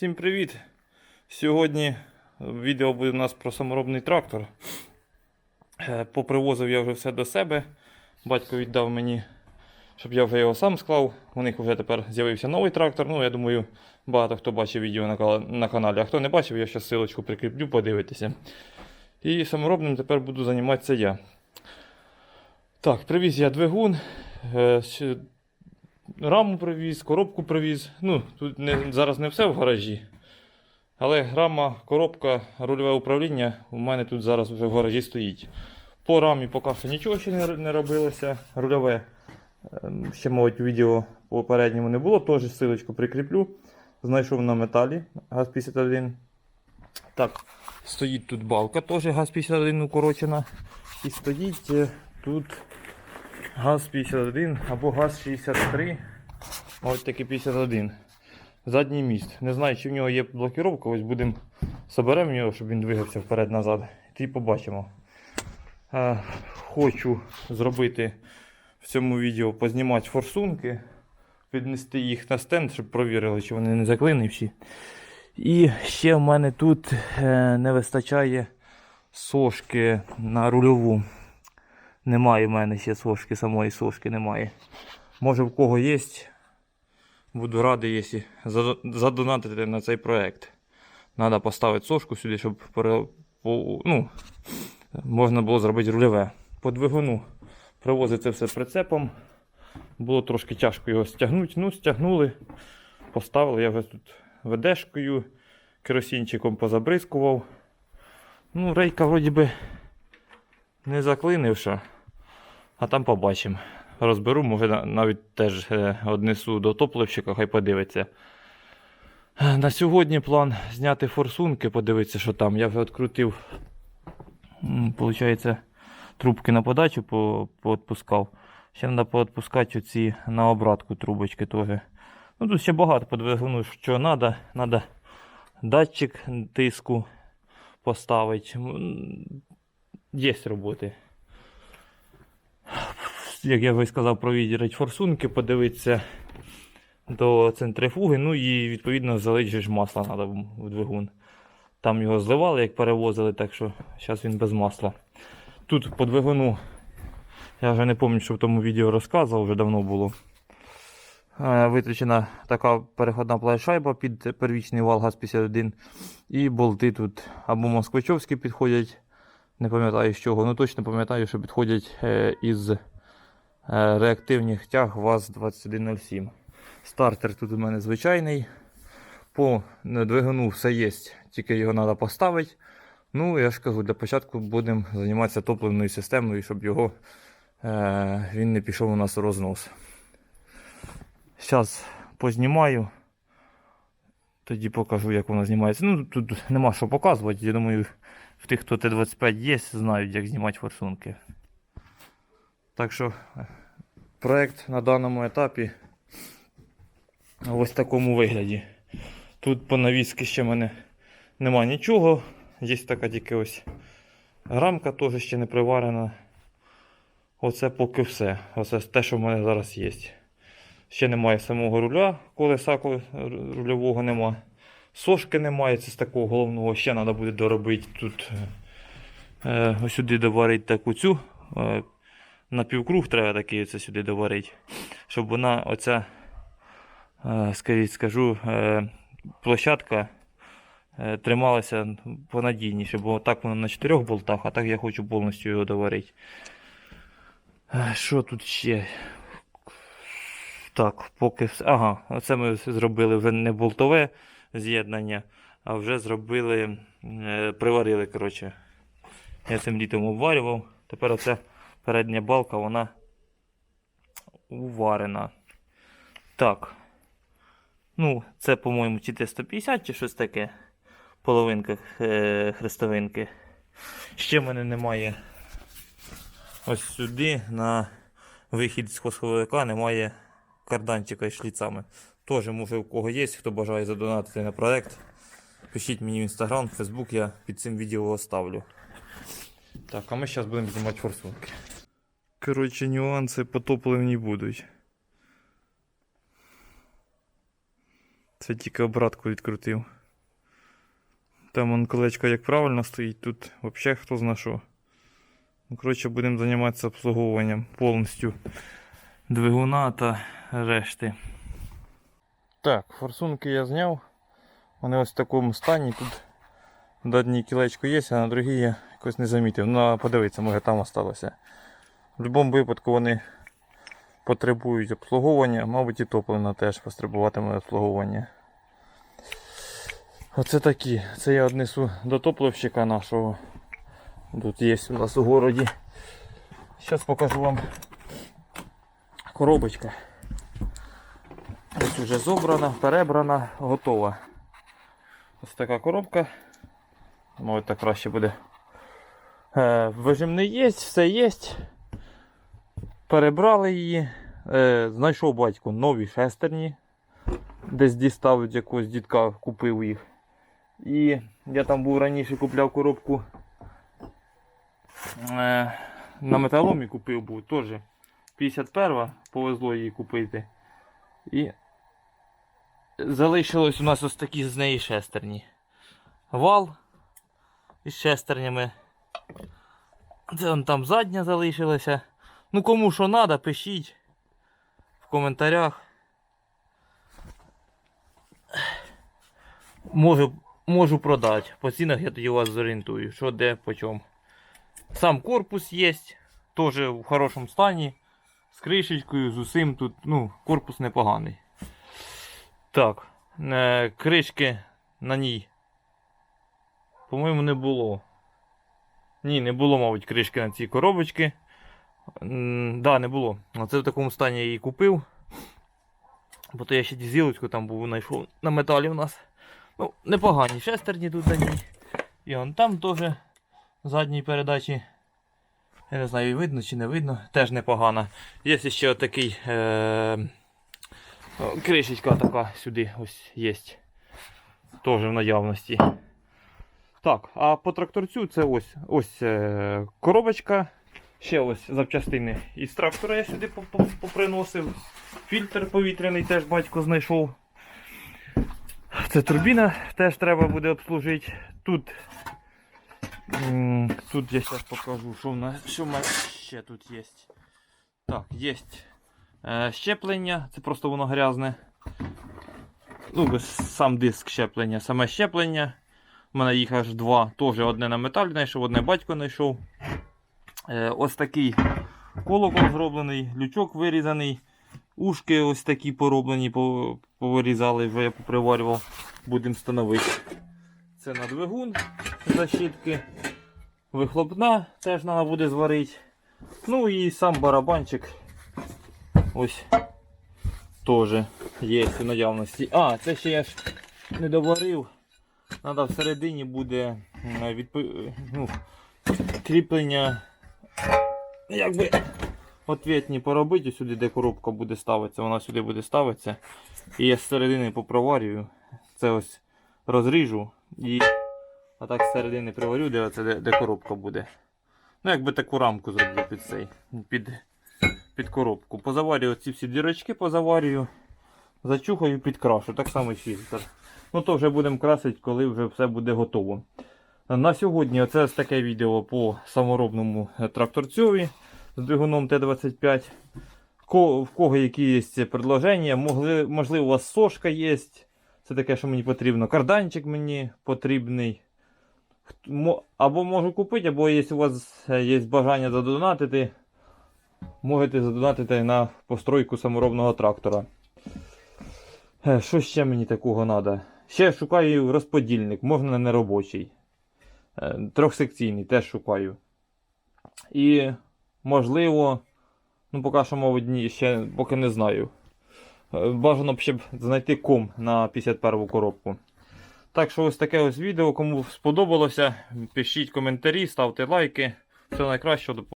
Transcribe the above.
Всім привіт! Сьогодні відео буде у нас про саморобний трактор. Е, Попривозив я вже все до себе. Батько віддав мені, щоб я вже його сам склав. У них вже тепер з'явився новий трактор. Ну, я думаю, багато хто бачив відео на, на каналі. А хто не бачив, я ще ссылочку прикріплю, подивитися. І саморобним тепер буду займатися я. Так, привіз я двигун. Раму привіз, коробку привіз. Ну, тут не, зараз не все в гаражі. Але рама, коробка, рульове управління у мене тут зараз вже в гаражі стоїть. По рамі поки що нічого ще не, не робилося. Рульове, ем, ще, мабуть, відео попередньому не було, теж ссылочку прикріплю. Знайшов на металі ГАЗ-51. Так, стоїть тут балка, теж ГАЗ-51 укорочена. І стоїть е, тут ГАЗ-51 або ГАЗ-63. Ось такий 51. Задній міст. Не знаю, чи в нього є блокіровка. Ось будемо соберемо його, щоб він двигався вперед-назад. І побачимо. Е, хочу зробити в цьому відео познімати форсунки, піднести їх на стенд, щоб провірили, чи вони не заклинені всі. І ще в мене тут е, не вистачає сошки на рульову. Немає в мене ще сошки, самої сошки немає. Може в кого є. Буду радий, якщо задонатити на цей проект. Треба поставити сошку сюди, щоб ну, можна було зробити рульове. По двигуну привозити все прицепом. Було трошки тяжко його стягнути. Ну, стягнули, поставили. Я вже тут ведешкою, керосинчиком позабризкував. Ну, рейка вроді би не заклинивша. А там побачимо. Розберу, може навіть теж е, однесу до топливщика, хай подивиться. На сьогодні план зняти форсунки, подивитися, що там. Я вже відкрутив, получається, трубки на подачу по- поотпускав. Ще треба поотпускати оці на обратку трубочки теж. Ну тут ще багато по двигуну, що треба. Треба датчик тиску поставити. Є роботи як я вже сказав, провірити форсунки, подивитися до центрифуги, ну і відповідно залити ж масла треба в двигун. Там його зливали, як перевозили, так що зараз він без масла. Тут по двигуну, я вже не пам'ятаю, що в тому відео розказував, вже давно було. Е, Витрачена така переходна плайшайба під первічний вал ГАЗ-51. І болти тут або москвичовські підходять, не пам'ятаю з чого, ну точно пам'ятаю, що підходять е, із е, реактивних тяг ВАЗ-2107. Стартер тут у мене звичайний. По е, двигуну все є, тільки його треба поставити. Ну, я ж кажу, для початку будемо займатися топливною системою, щоб його він не пішов у нас у рознос. Зараз познімаю. Тоді покажу, як воно знімається. Ну, тут нема що показувати. Я думаю, в тих, хто Т-25 є, знають, як знімати форсунки. Так що проект на даному етапі ось в такому вигляді. Тут по навіски ще в мене нема нічого. Є така тільки ось грамка теж ще не приварена. Оце поки все. Оце те, що в мене зараз є. Ще немає самого руля, колеса рульового нема. Сошки немає, це з такого головного ще треба буде доробити. Тут е, е, ось сюди доварити таку цю. Е, на півкруг треба такий оце сюди доварити. Щоб вона оця, е, скажіть, скажу, е, площадка е, трималася понадійніше, бо так воно на чотирьох болтах, а так я хочу повністю його доварити. Е, Що тут ще? Так, поки все. Ага, оце ми зробили вже не болтове з'єднання, а вже зробили, е, приварили. коротше. Я цим літом обварював. Тепер оця передня балка, вона уварена. Так. Ну, це, по-моєму, чи Т-150, чи щось таке. Половинка е, хрестовинки. Ще в мене немає. Ось сюди на вихід з хосховика немає карданчика із шліцами. Теж, може, у кого є, хто бажає задонатити на проект. Пишіть мені в інстаграм, в фейсбук, я під цим відео оставлю. Так, а ми зараз будемо знімати форсунки. Коротше, нюанси потопливні будуть. Це тільки обратку відкрутив. Там он колечко як правильно стоїть, тут взагалі хто зна що. Ну, коротше, будемо займатися обслуговуванням повністю двигуна та решти. Так, форсунки я зняв. Вони ось в такому стані. Тут на одній кілечко є, а на другій я якось не замітив. Ну, а подивитися, може там осталося. В будь-якому випадку вони потребують обслуговування, мабуть, і топлива теж потребуватиме обслуговування. Оце такі. Це я однесу до топливщика нашого. Тут є у нас у городі. Зараз покажу вам коробочка. Вже зобрана, перебрана, готова. Ось така коробка. Мабуть, так краще буде. Е, вижимний є, все є. Перебрали її. Е, знайшов батько нові шестерні. Десь дістав від якогось дітка, купив їх. І я там був раніше купляв коробку. Е, на металомі купив був теж. 51 повезло її купити. І залишилось у нас ось такі з неї шестерні. Вал із шестернями. Це он там задня залишилася. Ну кому що треба, пишіть в коментарях. Можу, можу продати. По цінах я тоді вас зорієнтую, що де, по чому. Сам корпус є, теж в хорошому стані. З кришечкою, з усім тут, ну, корпус непоганий. Так, е, кришки на ній. По-моєму, не було. Ні, не було, мабуть, кришки на цій коробочці. Да, не було. Оце в такому стані я її купив. Бо то я ще дізілочку там був знайшов на металі у нас. Ну, непогані шестерні тут на ній. І он там теж задній передачі. Я не знаю, видно чи не видно, теж непогано. Є ще отакий е- кришечка така сюди ось є. Теж в наявності. Так, а по тракторцю це ось ось е- коробочка. Ще ось запчастини із трактора я сюди поп- поп- поприносив. Фільтр повітряний теж батько знайшов. Це турбіна теж треба буде обслужити. Тут Тут я зараз покажу, що в мене ще тут є. Так, є щеплення, це просто воно грязне. Ну, сам диск щеплення, саме щеплення. У мене їх аж два. Теж одне на металі знайшов, одне батько знайшов. Е, ось такий колокол зроблений, лючок вирізаний. Ушки ось такі пороблені, повирізали, вже я поприварював, будемо встановити. Це на двигун защитки. Вихлопна теж треба буде зварити. Ну і сам барабанчик ось теж є у наявності. А, це ще я ж не доварив. Треба всередині буде м, ну, кріплення. Якби ответні поробити сюди, де коробка буде ставитися, вона сюди буде ставитися. І я з середини попроварюю. Це ось розріжу і а так з середини приварю, де, де, де коробка буде. Ну, якби таку рамку зроблю під цей, під, під коробку. Позаварюю ці всі дірочки, позаварюю, зачухаю, підкрашу. Так само фільтр. Ну то вже будемо красити, коли вже все буде готово. На сьогодні оце таке відео по саморобному е, тракторцьові з двигуном Т-25. В кого які є предложення, можливо, у вас сошка є. Це таке, що мені потрібно. Карданчик мені потрібний. Або можу купити, або якщо у вас е, є бажання задонатити, можете задонатити на постройку саморобного трактора. Е, Що ще мені такого треба? Ще шукаю розподільник, можна неробочий. Е, Трьохсекційний теж шукаю. І можливо, ну поки що, мабуть, ні, ще поки не знаю. Е, Бажано б ще б знайти ком на 51 коробку. Так що ось таке ось відео. Кому сподобалося, пишіть коментарі, ставте лайки. Все найкраще.